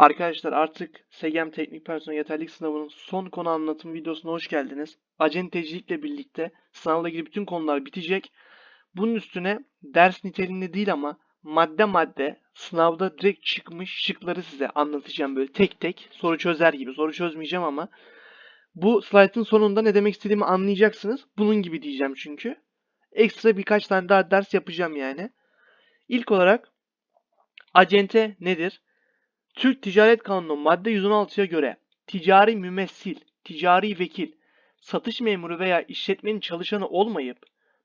Arkadaşlar artık SEGEM Teknik Personel Yeterlilik Sınavı'nın son konu anlatım videosuna hoş geldiniz. Acentecilikle birlikte sınavla ilgili bütün konular bitecek. Bunun üstüne ders niteliğinde değil ama madde madde sınavda direkt çıkmış şıkları size anlatacağım böyle tek tek soru çözer gibi. Soru çözmeyeceğim ama bu slaytın sonunda ne demek istediğimi anlayacaksınız. Bunun gibi diyeceğim çünkü. Ekstra birkaç tane daha ders yapacağım yani. İlk olarak acente nedir? Türk Ticaret Kanunu madde 116'ya göre ticari mümessil, ticari vekil, satış memuru veya işletmenin çalışanı olmayıp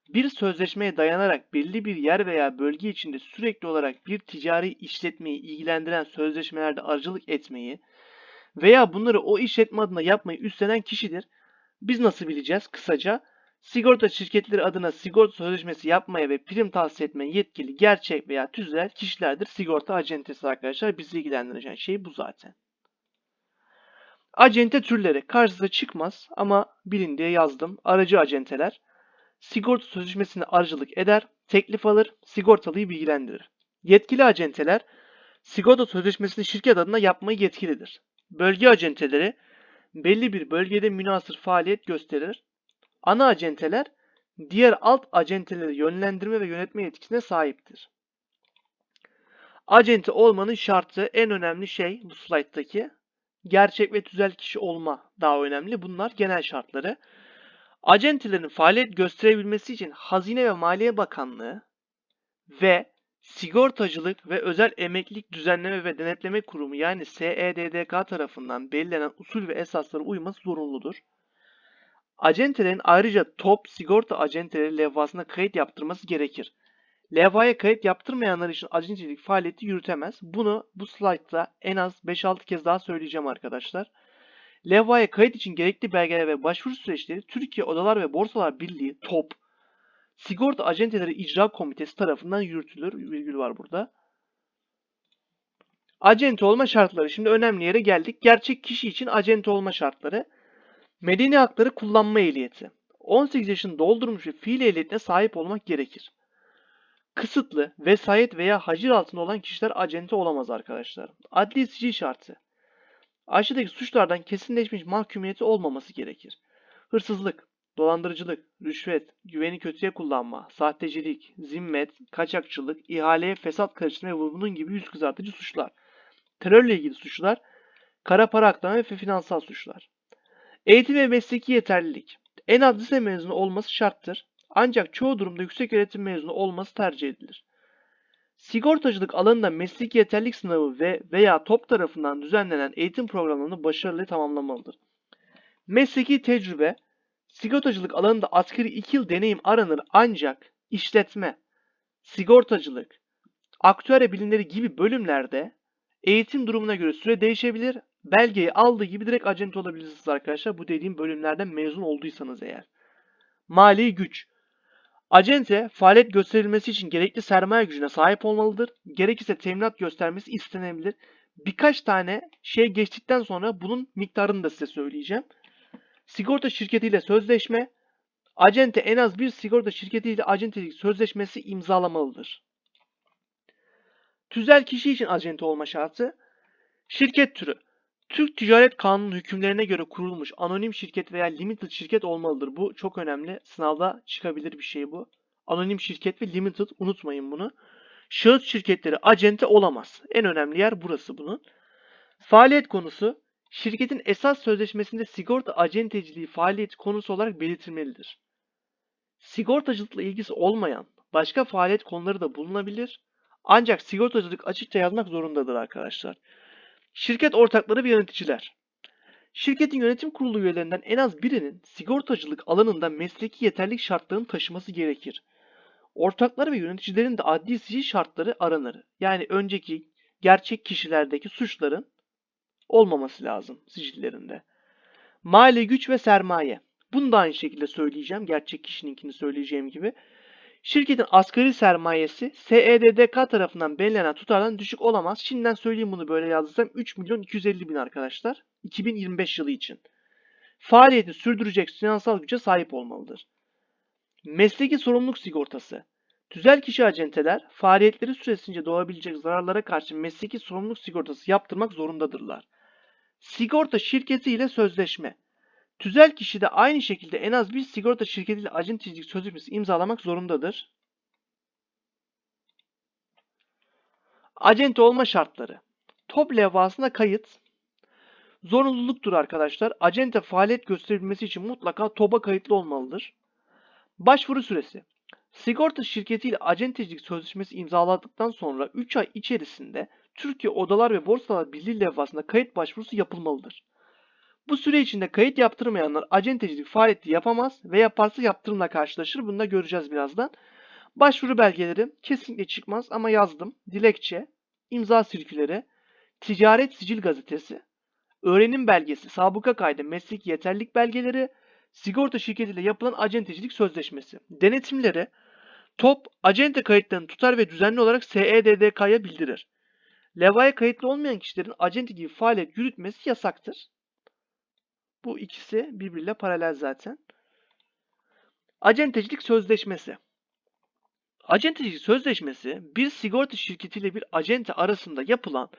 bir sözleşmeye dayanarak belli bir yer veya bölge içinde sürekli olarak bir ticari işletmeyi ilgilendiren sözleşmelerde aracılık etmeyi veya bunları o işletme adına yapmayı üstlenen kişidir. Biz nasıl bileceğiz? Kısaca sigorta şirketleri adına sigorta sözleşmesi yapmaya ve prim tahsis etmeye yetkili gerçek veya tüzel kişilerdir. Sigorta acentesi arkadaşlar bizi ilgilendiren şey bu zaten. Acente türleri karşınıza çıkmaz ama bilin diye yazdım. Aracı acenteler sigorta sözleşmesine aracılık eder, teklif alır, sigortalıyı bilgilendirir. Yetkili acenteler sigorta sözleşmesini şirket adına yapmayı yetkilidir. Bölge acenteleri belli bir bölgede münasır faaliyet gösterir. Ana acenteler diğer alt acenteleri yönlendirme ve yönetme yetkisine sahiptir. Acente olmanın şartı en önemli şey bu slayttaki gerçek ve tüzel kişi olma daha önemli. Bunlar genel şartları. Acentelerin faaliyet gösterebilmesi için Hazine ve Maliye Bakanlığı ve Sigortacılık ve Özel Emeklilik Düzenleme ve Denetleme Kurumu yani SEDDK tarafından belirlenen usul ve esaslara uyması zorunludur. Acentelerin ayrıca top sigorta acenteleri levhasına kayıt yaptırması gerekir. Levhaya kayıt yaptırmayanlar için acentelik faaliyeti yürütemez. Bunu bu slaytta en az 5-6 kez daha söyleyeceğim arkadaşlar. Levhaya kayıt için gerekli belgeler ve başvuru süreçleri Türkiye Odalar ve Borsalar Birliği TOP Sigorta Acenteleri İcra Komitesi tarafından yürütülür. Virgül var burada. Acente olma şartları. Şimdi önemli yere geldik. Gerçek kişi için acente olma şartları. Medeni hakları kullanma ehliyeti. 18 yaşını doldurmuş ve fiil ehliyetine sahip olmak gerekir. Kısıtlı, vesayet veya hacir altında olan kişiler acente olamaz arkadaşlar. Adli sicil şartı. Aşağıdaki suçlardan kesinleşmiş mahkumiyeti olmaması gerekir. Hırsızlık, dolandırıcılık, rüşvet, güveni kötüye kullanma, sahtecilik, zimmet, kaçakçılık, ihaleye fesat karıştırma ve bunun gibi yüz kızartıcı suçlar. Terörle ilgili suçlar, kara para aklama ve finansal suçlar. Eğitim ve mesleki yeterlilik. En az lise mezunu olması şarttır. Ancak çoğu durumda yüksek öğretim mezunu olması tercih edilir. Sigortacılık alanında mesleki yeterlilik sınavı ve veya top tarafından düzenlenen eğitim programlarını başarılı tamamlamalıdır. Mesleki tecrübe, sigortacılık alanında asgari 2 yıl deneyim aranır ancak işletme, sigortacılık, aktüerya bilimleri gibi bölümlerde eğitim durumuna göre süre değişebilir. Belgeyi aldığı gibi direkt acente olabilirsiniz arkadaşlar. Bu dediğim bölümlerden mezun olduysanız eğer. Mali güç. Acente faaliyet gösterilmesi için gerekli sermaye gücüne sahip olmalıdır. Gerekirse teminat göstermesi istenebilir. Birkaç tane şey geçtikten sonra bunun miktarını da size söyleyeceğim. Sigorta şirketiyle sözleşme. Acente en az bir sigorta şirketiyle acentelik sözleşmesi imzalamalıdır. Tüzel kişi için acente olma şartı. Şirket türü. Türk Ticaret Kanunu hükümlerine göre kurulmuş anonim şirket veya limited şirket olmalıdır. Bu çok önemli. Sınavda çıkabilir bir şey bu. Anonim şirket ve limited unutmayın bunu. Şahıs şirketleri acente olamaz. En önemli yer burası bunun. Faaliyet konusu şirketin esas sözleşmesinde sigorta acenteciliği faaliyet konusu olarak belirtilmelidir. Sigortacılıkla ilgisi olmayan başka faaliyet konuları da bulunabilir. Ancak sigortacılık açıkça yazmak zorundadır arkadaşlar. Şirket ortakları ve yöneticiler. Şirketin yönetim kurulu üyelerinden en az birinin sigortacılık alanında mesleki yeterlilik şartlarını taşıması gerekir. Ortakları ve yöneticilerin de adli sicil şartları aranır. Yani önceki gerçek kişilerdeki suçların olmaması lazım sicillerinde. Mali güç ve sermaye. Bunu da aynı şekilde söyleyeceğim. Gerçek kişininkini söyleyeceğim gibi. Şirketin asgari sermayesi SEDDK tarafından belirlenen tutardan düşük olamaz. Şimdiden söyleyeyim bunu böyle yazdıysam 3 milyon 250 bin arkadaşlar. 2025 yılı için. Faaliyeti sürdürecek finansal güce sahip olmalıdır. Mesleki sorumluluk sigortası. Tüzel kişi acenteler faaliyetleri süresince doğabilecek zararlara karşı mesleki sorumluluk sigortası yaptırmak zorundadırlar. Sigorta şirketi ile sözleşme. Tüzel kişi de aynı şekilde en az bir sigorta şirketiyle acentecilik sözleşmesi imzalamak zorundadır. Acente olma şartları. TOP levhasına kayıt zorunluluktur arkadaşlar. Acente faaliyet gösterebilmesi için mutlaka TOB'a kayıtlı olmalıdır. Başvuru süresi. Sigorta şirketiyle acentecilik sözleşmesi imzaladıktan sonra 3 ay içerisinde Türkiye Odalar ve Borsalar Birliği levhasında kayıt başvurusu yapılmalıdır. Bu süre içinde kayıt yaptırmayanlar acentecilik faaliyeti yapamaz ve yaparsa yaptırımla karşılaşır. Bunu da göreceğiz birazdan. Başvuru belgeleri kesinlikle çıkmaz ama yazdım. Dilekçe, imza sirküleri, ticaret sicil gazetesi, öğrenim belgesi, sabıka kaydı, mesleki yeterlilik belgeleri, sigorta şirketiyle yapılan acentecilik sözleşmesi. Denetimleri TOP acente kayıtlarını tutar ve düzenli olarak SEDDK'ya bildirir. Levhaya kayıtlı olmayan kişilerin acente gibi faaliyet yürütmesi yasaktır. Bu ikisi birbiriyle paralel zaten. Acentecilik sözleşmesi. Acentecilik sözleşmesi bir sigorta şirketiyle bir acente arasında yapılan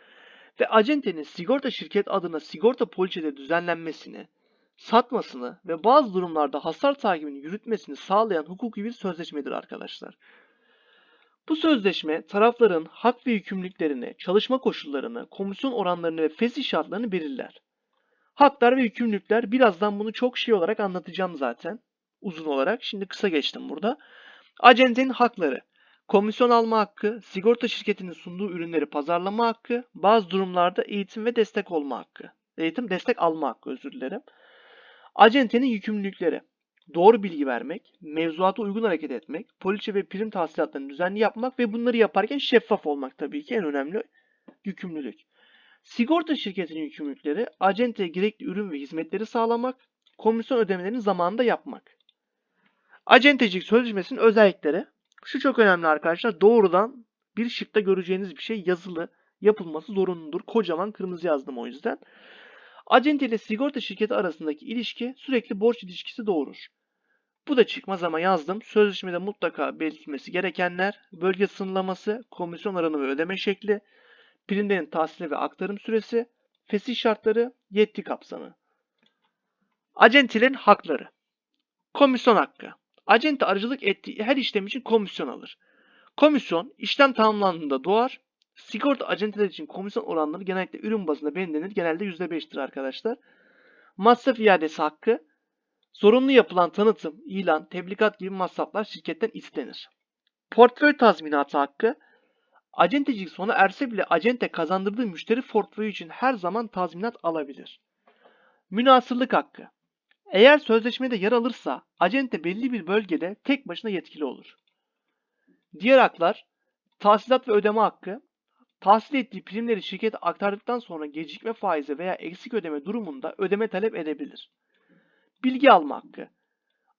ve acentenin sigorta şirket adına sigorta poliçeleri düzenlenmesini, satmasını ve bazı durumlarda hasar takibini yürütmesini sağlayan hukuki bir sözleşmedir arkadaşlar. Bu sözleşme tarafların hak ve yükümlülüklerini, çalışma koşullarını, komisyon oranlarını ve fesih şartlarını belirler. Haklar ve yükümlülükler birazdan bunu çok şey olarak anlatacağım zaten. Uzun olarak. Şimdi kısa geçtim burada. Acentenin hakları. Komisyon alma hakkı, sigorta şirketinin sunduğu ürünleri pazarlama hakkı, bazı durumlarda eğitim ve destek olma hakkı. Eğitim destek alma hakkı özür dilerim. Acentenin yükümlülükleri. Doğru bilgi vermek, mevzuata uygun hareket etmek, poliçe ve prim tahsilatlarını düzenli yapmak ve bunları yaparken şeffaf olmak tabii ki en önemli yükümlülük. Sigorta şirketinin yükümlülükleri acenteye gerekli ürün ve hizmetleri sağlamak, komisyon ödemelerini zamanında yapmak. Acentecilik sözleşmesinin özellikleri. Şu çok önemli arkadaşlar. Doğrudan bir şıkta göreceğiniz bir şey yazılı yapılması zorunludur. Kocaman kırmızı yazdım o yüzden. Acente ile sigorta şirketi arasındaki ilişki sürekli borç ilişkisi doğurur. Bu da çıkmaz ama yazdım. Sözleşmede mutlaka belirtilmesi gerekenler, bölge sınırlaması, komisyon oranı ve ödeme şekli, primlerin tahsili ve aktarım süresi, fesih şartları, yetki kapsamı. Acentilerin hakları. Komisyon hakkı. Acente aracılık ettiği her işlem için komisyon alır. Komisyon işlem tamamlandığında doğar. Sigorta acenteler için komisyon oranları genellikle ürün bazında belirlenir. Genelde %5'tir arkadaşlar. Masraf iadesi hakkı. Zorunlu yapılan tanıtım, ilan, tebligat gibi masraflar şirketten istenir. Portföy tazminatı hakkı. Acentecilik sona erse bile acente kazandırdığı müşteri portföyü için her zaman tazminat alabilir. Münasırlık hakkı. Eğer sözleşmede yer alırsa acente belli bir bölgede tek başına yetkili olur. Diğer haklar tahsilat ve ödeme hakkı. Tahsil ettiği primleri şirkete aktardıktan sonra gecikme faizi veya eksik ödeme durumunda ödeme talep edebilir. Bilgi alma hakkı.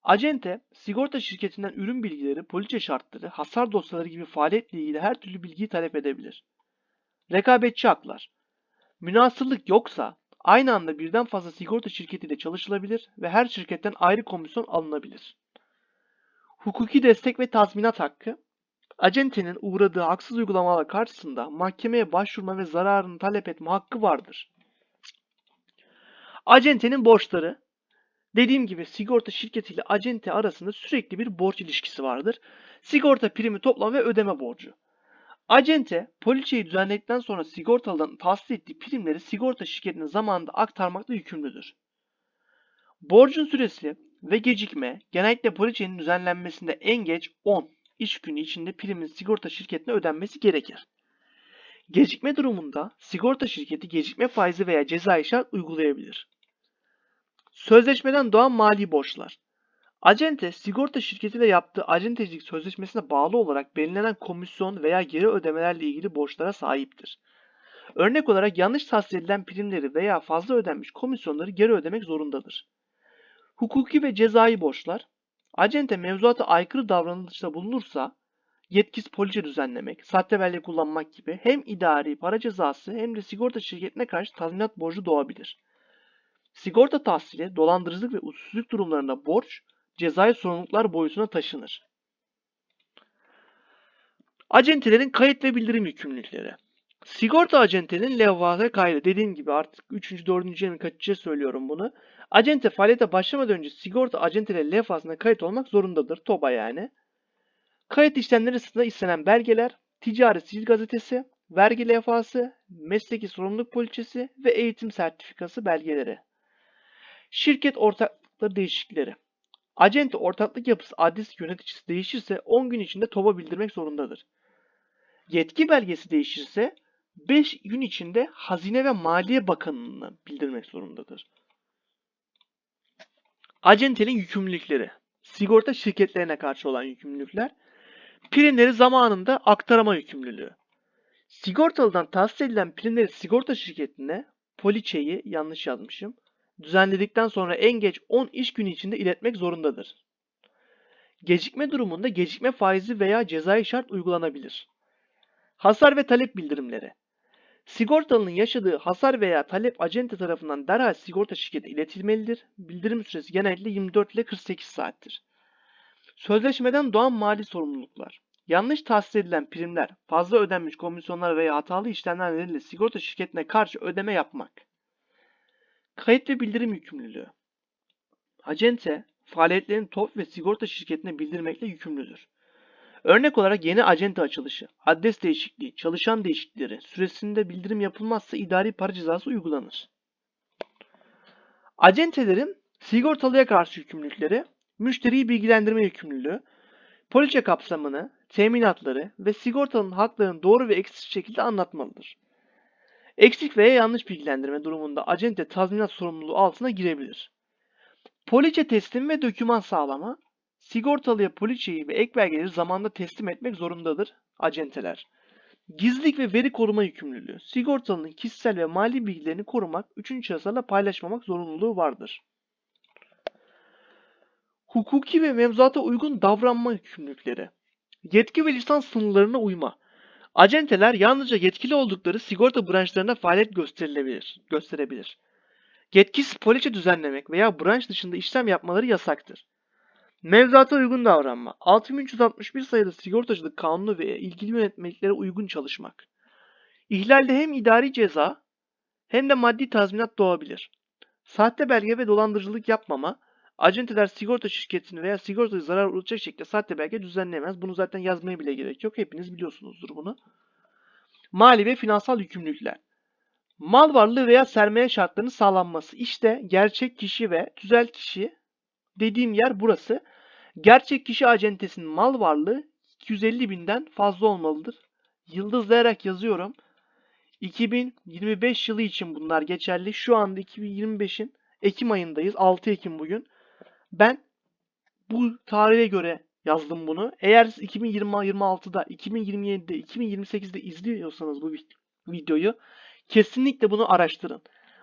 Acente, sigorta şirketinden ürün bilgileri, poliçe şartları, hasar dosyaları gibi faaliyetle ilgili her türlü bilgiyi talep edebilir. Rekabetçi haklar. Münasırlık yoksa aynı anda birden fazla sigorta şirketiyle çalışılabilir ve her şirketten ayrı komisyon alınabilir. Hukuki destek ve tazminat hakkı. Acentenin uğradığı haksız uygulamalar karşısında mahkemeye başvurma ve zararını talep etme hakkı vardır. Acentenin borçları. Dediğim gibi sigorta şirketi ile acente arasında sürekli bir borç ilişkisi vardır. Sigorta primi toplam ve ödeme borcu. Acente, poliçeyi düzenledikten sonra sigortalıdan tahsil ettiği primleri sigorta şirketine zamanında aktarmakla yükümlüdür. Borcun süresi ve gecikme genellikle poliçenin düzenlenmesinde en geç 10 iş günü içinde primin sigorta şirketine ödenmesi gerekir. Gecikme durumunda sigorta şirketi gecikme faizi veya cezai şart uygulayabilir. Sözleşmeden doğan mali borçlar. Acente, sigorta şirketiyle yaptığı acentecilik sözleşmesine bağlı olarak belirlenen komisyon veya geri ödemelerle ilgili borçlara sahiptir. Örnek olarak yanlış tahsil edilen primleri veya fazla ödenmiş komisyonları geri ödemek zorundadır. Hukuki ve cezai borçlar. Acente mevzuata aykırı davranışta bulunursa yetkisiz poliçe düzenlemek, sahte belge kullanmak gibi hem idari para cezası hem de sigorta şirketine karşı tazminat borcu doğabilir. Sigorta tahsili, dolandırıcılık ve usulsüzlük durumlarında borç, cezai sorumluluklar boyutuna taşınır. Acentelerin kayıt ve bildirim yükümlülükleri. Sigorta acentenin levhata kaydı. Dediğim gibi artık 3. 4. mi kaçıncıya söylüyorum bunu. Acente faaliyete başlamadan önce sigorta acenteleri levhasına kayıt olmak zorundadır. TOBA yani. Kayıt işlemleri sırasında istenen belgeler, ticari sicil gazetesi, vergi levhası, mesleki sorumluluk poliçesi ve eğitim sertifikası belgeleri. Şirket ortaklıkları değişiklikleri. Acente ortaklık yapısı adres yöneticisi değişirse 10 gün içinde TOB'a bildirmek zorundadır. Yetki belgesi değişirse 5 gün içinde Hazine ve Maliye Bakanlığı'na bildirmek zorundadır. Acentenin yükümlülükleri. Sigorta şirketlerine karşı olan yükümlülükler. Primleri zamanında aktarma yükümlülüğü. Sigortalıdan tahsis edilen primleri sigorta şirketine poliçeyi yanlış yazmışım. Düzenledikten sonra en geç 10 iş günü içinde iletmek zorundadır. Gecikme durumunda gecikme faizi veya cezai şart uygulanabilir. Hasar ve talep bildirimleri. Sigortalının yaşadığı hasar veya talep acente tarafından derhal sigorta şirketi iletilmelidir. Bildirim süresi genellikle 24 ile 48 saattir. Sözleşmeden doğan mali sorumluluklar. Yanlış tahsis edilen primler, fazla ödenmiş komisyonlar veya hatalı işlemler nedeniyle sigorta şirketine karşı ödeme yapmak. Kayıt ve bildirim yükümlülüğü. Acente, faaliyetlerini TOP ve sigorta şirketine bildirmekle yükümlüdür. Örnek olarak yeni acente açılışı, adres değişikliği, çalışan değişiklikleri süresinde bildirim yapılmazsa idari para cezası uygulanır. Acentelerin sigortalıya karşı yükümlülükleri, müşteriyi bilgilendirme yükümlülüğü, poliçe kapsamını, teminatları ve sigortalının haklarını doğru ve eksiksiz şekilde anlatmalıdır. Eksik veya yanlış bilgilendirme durumunda acente tazminat sorumluluğu altına girebilir. Poliçe teslim ve doküman sağlama, sigortalıya poliçeyi ve ek belgeleri zamanında teslim etmek zorundadır acenteler. Gizlilik ve veri koruma yükümlülüğü. Sigortalının kişisel ve mali bilgilerini korumak, üçüncü şahıslarla paylaşmamak zorunluluğu vardır. Hukuki ve mevzuata uygun davranma yükümlülükleri. Yetki ve lisans sınırlarına uyma. Acenteler yalnızca yetkili oldukları sigorta branşlarına faaliyet gösterilebilir, gösterebilir. Yetkisiz poliçe düzenlemek veya branş dışında işlem yapmaları yasaktır. Mevzuata uygun davranma. 6361 sayılı sigortacılık kanunu ve ilgili yönetmeliklere uygun çalışmak. İhlalde hem idari ceza hem de maddi tazminat doğabilir. Sahte belge ve dolandırıcılık yapmama, acenteler sigorta şirketini veya sigortayı zarar uğratacak şekilde sahte belge düzenleyemez. Bunu zaten yazmaya bile gerek yok. Hepiniz biliyorsunuzdur bunu. Mali ve finansal yükümlülükler. Mal varlığı veya sermaye şartlarının sağlanması. İşte gerçek kişi ve tüzel kişi dediğim yer burası. Gerçek kişi acentesinin mal varlığı 250 binden fazla olmalıdır. Yıldızlayarak yazıyorum. 2025 yılı için bunlar geçerli. Şu anda 2025'in Ekim ayındayız. 6 Ekim bugün. Ben bu tarihe göre yazdım bunu. Eğer siz 2026'da, 2027'de, 2028'de izliyorsanız bu videoyu kesinlikle bunu araştırın.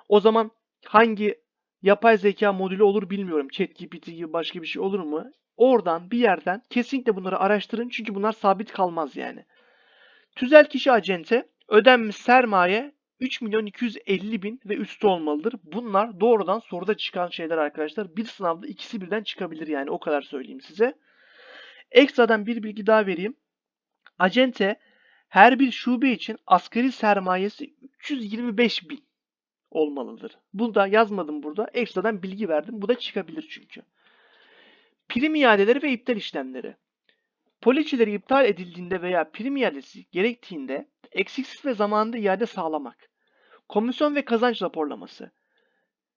O zaman hangi yapay zeka modülü olur bilmiyorum. ChatGPT gibi başka bir şey olur mu? Oradan bir yerden kesinlikle bunları araştırın. Çünkü bunlar sabit kalmaz yani. Tüzel kişi acente ödenmiş sermaye 3 milyon 250 bin ve üstü olmalıdır. Bunlar doğrudan soruda çıkan şeyler arkadaşlar. Bir sınavda ikisi birden çıkabilir yani o kadar söyleyeyim size. Ekstradan bir bilgi daha vereyim. Acente her bir şube için asgari sermayesi 325 bin olmalıdır. Bunu da yazmadım burada. Ekstradan bilgi verdim. Bu da çıkabilir çünkü. Prim iadeleri ve iptal işlemleri. Poliçeleri iptal edildiğinde veya prim iadesi gerektiğinde eksiksiz ve zamanında iade sağlamak. Komisyon ve kazanç raporlaması.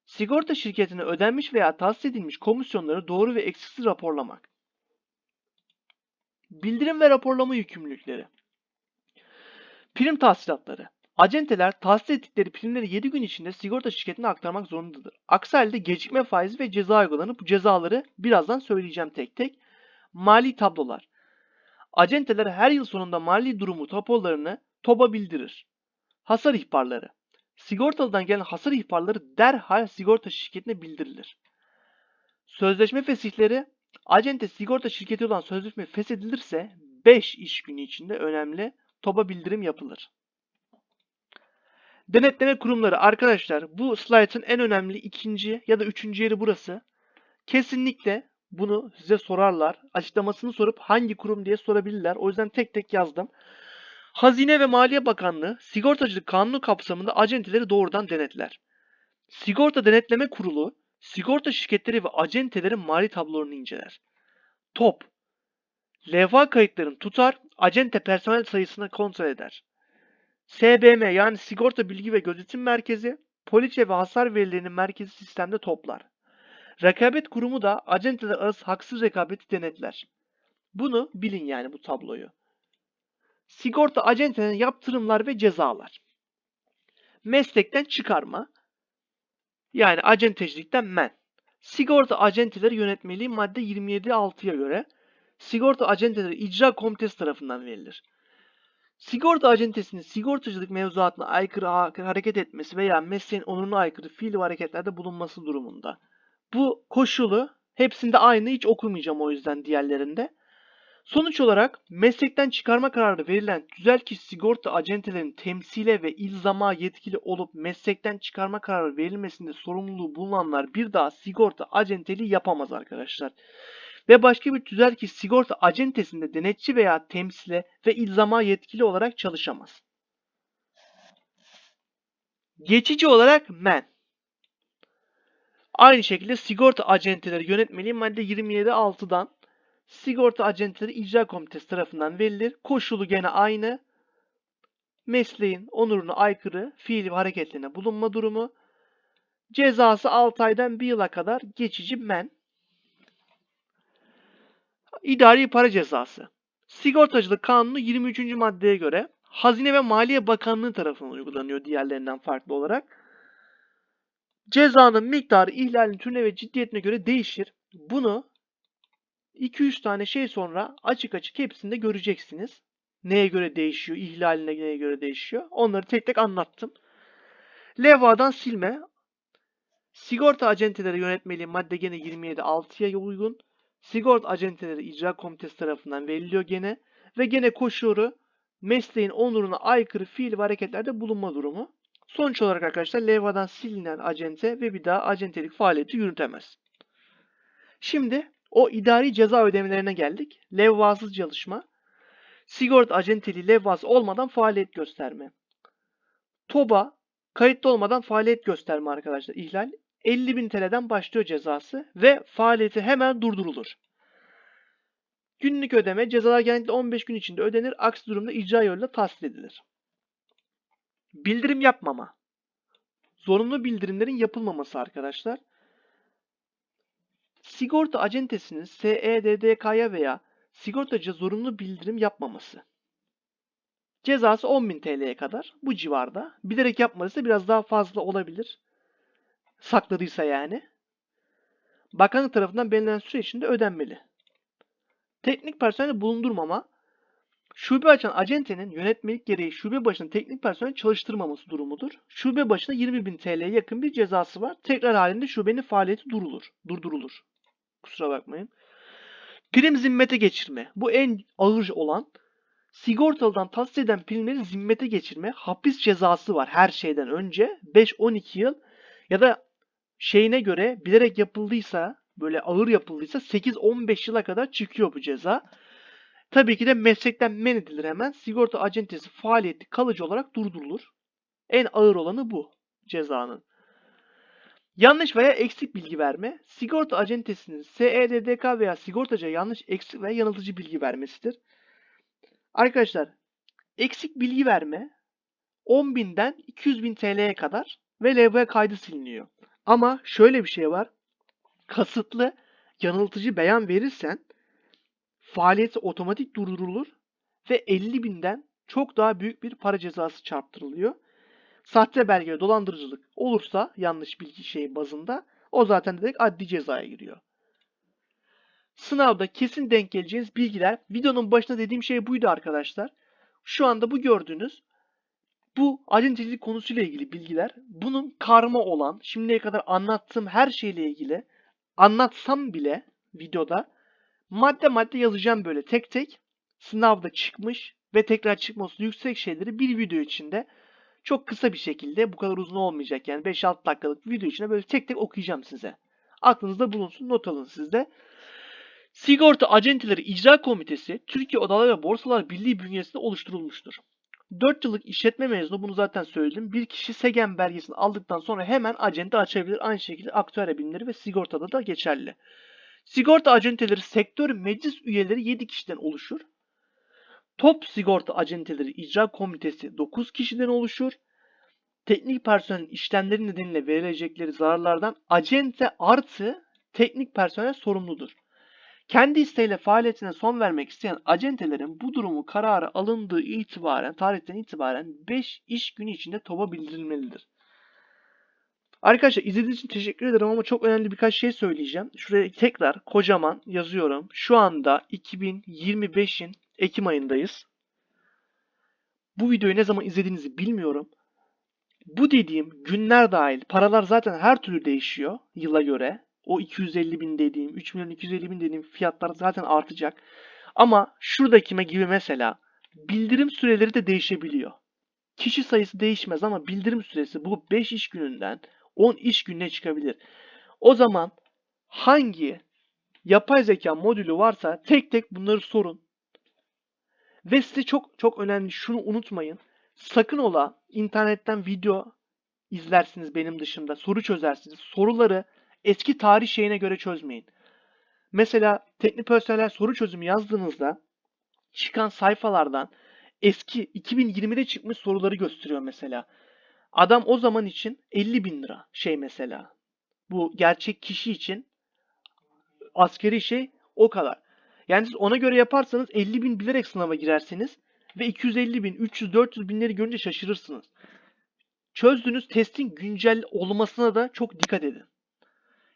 Sigorta şirketine ödenmiş veya tahsis edilmiş komisyonları doğru ve eksiksiz raporlamak. Bildirim ve raporlama yükümlülükleri. Prim tahsilatları. Acenteler tahsis ettikleri primleri 7 gün içinde sigorta şirketine aktarmak zorundadır. Aksi halde gecikme faizi ve ceza uygulanıp bu cezaları birazdan söyleyeceğim tek tek. Mali tablolar. Acenteler her yıl sonunda mali durumu raporlarını TOB'a bildirir. Hasar ihbarları. Sigortalıdan gelen hasar ihbarları derhal sigorta şirketine bildirilir. Sözleşme fesihleri acente sigorta şirketi olan sözleşme feshedilirse 5 iş günü içinde önemli TOB'a bildirim yapılır. Denetleme kurumları arkadaşlar bu slaytın en önemli ikinci ya da üçüncü yeri burası. Kesinlikle Bunu size sorarlar. Açıklamasını sorup hangi kurum diye sorabilirler. O yüzden tek tek yazdım. Hazine ve Maliye Bakanlığı sigortacılık kanunu kapsamında acenteleri doğrudan denetler. Sigorta Denetleme Kurulu sigorta şirketleri ve acentelerin mali tablolarını inceler. TOP Levha kayıtlarını tutar, acente personel sayısını kontrol eder. SBM yani Sigorta Bilgi ve Gözetim Merkezi, poliçe ve hasar verilerinin merkezi sistemde toplar. Rekabet Kurumu da acenteler arası haksız rekabeti denetler. Bunu bilin yani bu tabloyu. Sigorta acentenin yaptırımlar ve cezalar. Meslekten çıkarma. Yani acentecilikten men. Sigorta acenteleri yönetmeliği madde 27.6'ya göre sigorta acenteleri icra komitesi tarafından verilir. Sigorta acentesinin sigortacılık mevzuatına aykırı ha- hareket etmesi veya mesleğin onuruna aykırı fiil ve hareketlerde bulunması durumunda. Bu koşulu hepsinde aynı hiç okumayacağım o yüzden diğerlerinde. Sonuç olarak meslekten çıkarma kararı verilen tüzel kişi sigorta acentelerinin temsile ve ilzama yetkili olup meslekten çıkarma kararı verilmesinde sorumluluğu bulunanlar bir daha sigorta acenteliği yapamaz arkadaşlar. Ve başka bir tüzel kişi sigorta acentesinde denetçi veya temsile ve ilzama yetkili olarak çalışamaz. Geçici olarak men. Aynı şekilde sigorta acenteleri yönetmeliği madde 27.6'dan sigorta acenteleri icra komitesi tarafından verilir. Koşulu gene aynı. Mesleğin onuruna aykırı fiil ve hareketlerine bulunma durumu. Cezası 6 aydan 1 yıla kadar geçici men. İdari para cezası. Sigortacılık Kanunu 23. maddeye göre Hazine ve Maliye Bakanlığı tarafından uygulanıyor diğerlerinden farklı olarak. Cezanın miktarı ihlalin türüne ve ciddiyetine göre değişir. Bunu 2-3 tane şey sonra açık açık hepsinde göreceksiniz. Neye göre değişiyor, ihlaline neye göre değişiyor. Onları tek tek anlattım. Levhadan silme. Sigorta acenteleri yönetmeliği madde gene 27.6'ya uygun. Sigorta acenteleri icra komitesi tarafından veriliyor gene. Ve gene koşulu mesleğin onuruna aykırı fiil ve hareketlerde bulunma durumu. Sonuç olarak arkadaşlar levhadan silinen acente ve bir daha acentelik faaliyeti yürütemez. Şimdi o idari ceza ödemelerine geldik. Levhasız çalışma. Sigorta acenteliği levhası olmadan faaliyet gösterme. TOBA kayıtlı olmadan faaliyet gösterme arkadaşlar ihlal. 50.000 TL'den başlıyor cezası ve faaliyeti hemen durdurulur. Günlük ödeme cezalar genellikle 15 gün içinde ödenir. Aksi durumda icra yoluyla tahsil edilir. Bildirim yapmama. Zorunlu bildirimlerin yapılmaması arkadaşlar. Sigorta acentesinin SEDDK'ya veya sigortacıya zorunlu bildirim yapmaması. Cezası 10.000 TL'ye kadar bu civarda. Bilerek yapmadıysa biraz daha fazla olabilir. Sakladıysa yani. Bakanlık tarafından belirlenen süre içinde ödenmeli. Teknik personeli bulundurmama, şube açan acentenin yönetmelik gereği şube başına teknik personel çalıştırmaması durumudur. Şube başına 20.000 TL'ye yakın bir cezası var. Tekrar halinde şubenin faaliyeti durulur, durdurulur. Kusura bakmayın. Prim zimmete geçirme. Bu en ağır olan. Sigortalıdan tahsis eden primleri zimmete geçirme. Hapis cezası var her şeyden önce. 5-12 yıl ya da şeyine göre bilerek yapıldıysa böyle ağır yapıldıysa 8-15 yıla kadar çıkıyor bu ceza. Tabii ki de meslekten men edilir hemen. Sigorta acentesi faaliyeti kalıcı olarak durdurulur. En ağır olanı bu cezanın. Yanlış veya eksik bilgi verme, sigorta acentesinin SEDDK veya sigortacıya yanlış, eksik veya yanıltıcı bilgi vermesidir. Arkadaşlar, eksik bilgi verme 10.000'den 200.000 TL'ye kadar ve levhaya kaydı siliniyor. Ama şöyle bir şey var. Kasıtlı, yanıltıcı beyan verirsen faaliyeti otomatik durdurulur ve 50 binden çok daha büyük bir para cezası çarptırılıyor. Sahte belge dolandırıcılık olursa yanlış bilgi şey bazında o zaten direkt adli cezaya giriyor. Sınavda kesin denk geleceğiniz bilgiler videonun başında dediğim şey buydu arkadaşlar. Şu anda bu gördüğünüz bu acentecilik konusuyla ilgili bilgiler bunun karma olan şimdiye kadar anlattığım her şeyle ilgili anlatsam bile videoda madde madde yazacağım böyle tek tek sınavda çıkmış ve tekrar çıkması yüksek şeyleri bir video içinde çok kısa bir şekilde bu kadar uzun olmayacak yani 5-6 dakikalık video içinde böyle tek tek okuyacağım size. Aklınızda bulunsun not alın sizde. Sigorta Acenteleri İcra Komitesi Türkiye Odalar ve Borsalar Birliği bünyesinde oluşturulmuştur. 4 yıllık işletme mezunu bunu zaten söyledim. Bir kişi SEGEM belgesini aldıktan sonra hemen acente açabilir. Aynı şekilde aktüel bilimleri ve sigortada da geçerli. Sigorta acenteleri sektör meclis üyeleri 7 kişiden oluşur. Top sigorta acenteleri icra komitesi 9 kişiden oluşur. Teknik personelin işlemleri nedeniyle verilecekleri zararlardan acente artı teknik personel sorumludur. Kendi isteğiyle faaliyetine son vermek isteyen acentelerin bu durumu kararı alındığı itibaren, tarihten itibaren 5 iş günü içinde TOB'a bildirilmelidir. Arkadaşlar izlediğiniz için teşekkür ederim ama çok önemli birkaç şey söyleyeceğim. Şuraya tekrar kocaman yazıyorum. Şu anda 2025'in Ekim ayındayız. Bu videoyu ne zaman izlediğinizi bilmiyorum. Bu dediğim günler dahil paralar zaten her türlü değişiyor yıla göre. O 250 bin dediğim, 3 milyon 250 bin dediğim fiyatlar zaten artacak. Ama şuradakime gibi mesela bildirim süreleri de değişebiliyor. Kişi sayısı değişmez ama bildirim süresi bu 5 iş gününden 10 iş gününe çıkabilir. O zaman hangi yapay zeka modülü varsa tek tek bunları sorun. Ve size çok çok önemli şunu unutmayın. Sakın ola internetten video izlersiniz benim dışımda. Soru çözersiniz. Soruları eski tarih şeyine göre çözmeyin. Mesela teknik personel soru çözümü yazdığınızda çıkan sayfalardan eski 2020'de çıkmış soruları gösteriyor mesela. Adam o zaman için 50 bin lira şey mesela. Bu gerçek kişi için askeri şey o kadar. Yani siz ona göre yaparsanız 50 bin bilerek sınava girerseniz ve 250 bin, 300, 400 binleri görünce şaşırırsınız. Çözdüğünüz testin güncel olmasına da çok dikkat edin.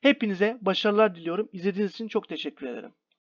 Hepinize başarılar diliyorum. İzlediğiniz için çok teşekkür ederim.